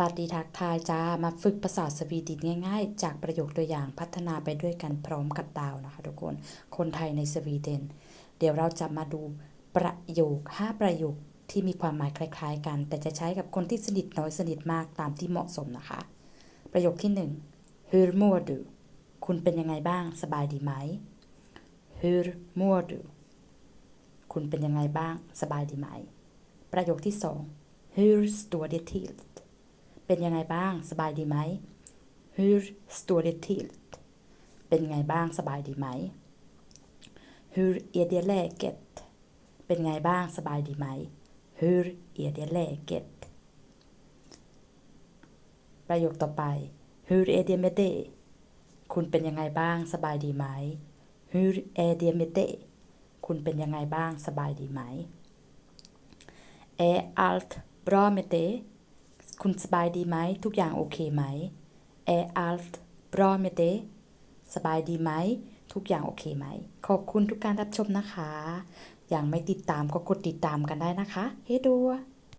วัสดีทักทายจ้า มาฝึกภาษาสวีดินง่ายๆ จากประโยคตัวอย่างพัฒนาไปด้วยกันพร้อมกับดาวนะคะทุกคน คนไทยในสวีเดน เดี๋ยวเราจะมาดูประโยค 5 ประโยคที่มีความหมายคล้ายๆ กัน แต่จะใช้กับคนที่สนิทน้อยสนิทมากตามที่เหมาะสมนะคะ ประโยคที่ 1 Hur mår du คุณเป็นยังไงบ้าง สบายดีไหม Hur mår du คุณเป็นยังไงบ้าง สบายดีไหม ประโยคที่ 2 Hur står det till เป็นยังไงบ้าง สบายดีไหม Hur står det till เป็นไงบ้าง สบายดีไหม Hur är det läget เป็นไงบ้าง สบายดีไหม Hur är det läget ประโยคต่อไป Hur är det med det คุณเป็นยังไงบ้าง สบายดีไหม Hur är det med det คุณเป็นยังไงบ้าง สบายดีไหม Är allt bra med det คุณสบายดีไหม ทุกอย่างโอเคไหม Er alt bra med det สบายดีไหม ทุกอย่างโอเคไหม ขอบคุณทุกการรับชมนะคะ อย่างไม่ติดตามก็กดติดตามกันได้นะคะ เฮ้ดัว